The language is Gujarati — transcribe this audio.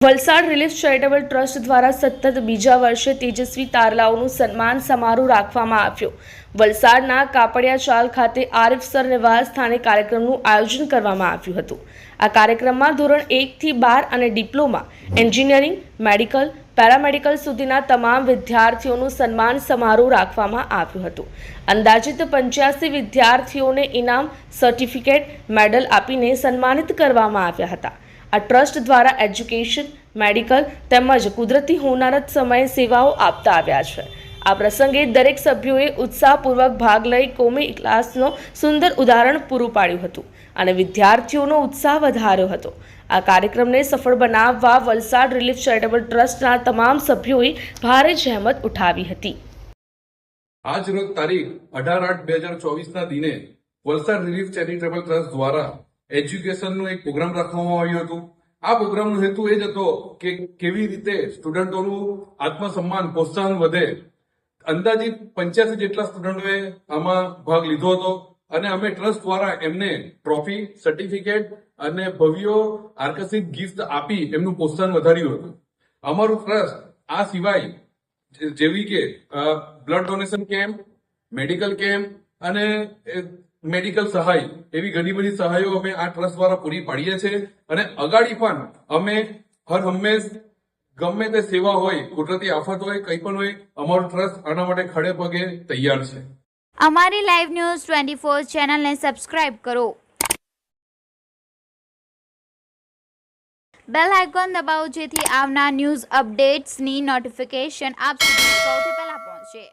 વલસાડ રિલીફ ચેરિટેબલ ટ્રસ્ટ દ્વારા સતત બીજા વર્ષે તેજસ્વી તારલાઓનું સન્માન સમારોહ રાખવામાં આવ્યો. વલસાડના કાપડિયા ચાલ ખાતે આરિફ સર નિવાસ સ્થાને કાર્યક્રમનું આયોજન કરવામાં આવ્યું હતું. આ કાર્યક્રમમાં ધોરણ એકથી બાર અને ડિપ્લોમા, એન્જિનિયરિંગ, મેડિકલ, પેરામેડિકલ સુધીના તમામ વિદ્યાર્થીઓનું સન્માન સમારોહ રાખવામાં આવ્યું હતું. અંદાજિત પંચ્યાસી વિદ્યાર્થીઓને ઇનામ, સર્ટિફિકેટ, મેડલ આપીને સન્માનિત કરવામાં આવ્યા હતા. આ ટ્રસ્ટ દ્વારા એજ્યુકેશન, મેડિકલ તેમજ કુદરતી હોનારત સમયે સેવાઓ આપતા આવ્યા છે. આ પ્રસંગે દરેક સભ્યોએ ઉત્સાહપૂર્વક ભાગ લઈ કોમી ક્લાસનો સુંદર ઉદાહરણ પૂરું પાડ્યું હતું અને વિદ્યાર્થીઓનો ઉત્સાહ વધાર્યો હતો. આ કાર્યક્રમને સફળ બનાવવા વલસાડ રિલીફ ચેરિટેબલ ટ્રસ્ટના તમામ સભ્યોએ ભારે જહેમત ઉઠાવી હતી. આજ રોજ તારીખ અઢાર આઠ બે હજાર ચોવીસના દિને વલસાડ રિલીફ ચેરિટેબલ ટ્રસ્ટ દ્વારા એજ્યુકેશનનો એક પ્રોગ્રામ રાખવામાં આવ્યો હતો. આ પ્રોગ્રામનો હેતુ એ જ હતો કે કેવી રીતે સ્ટુડન્ટોનું આત્મસન્માન, પ્રોત્સાહન વધે. અંદાજિત પંચ્યાસી જેટલા સ્ટુડન્ટોએ આમાં ભાગ લીધો હતો અને અમે ટ્રસ્ટ દ્વારા એમને ટ્રોફી સર્ટિફિકેટ અને ભવ્યો આકર્ષિત ગિફ્ટ આપી એમનું પ્રોત્સાહન વધાર્યું હતું. અમારું ટ્રસ્ટ આ સિવાય જેવી કે blood donation camp medical camp અને મેડિકલ સહાય, એવી ઘણી બધી સહાયો અમે આ ટ્રસ્ટ દ્વારા પૂરી પાડીએ છીએ. અને અગાડી પણ અમે હર હંમેશ ગમે તે સેવા હોય, કુદરતી આફત હોય, કંઈ પણ હોય, અમારો ટ્રસ્ટ આના માટે ખડે પગે તૈયાર છે. અમારી લાઈવ ન્યૂઝ ટ્વેન્ટી ફોર ચેનલને સબસ્ક્રાઇબ કરો. બેલ આઇકોન દબાવો જેથી આવનાર ન્યૂઝ અપડેટ્સની નોટિફિકેશન આપ સુધી સૌથી પહેલા પહોંચે.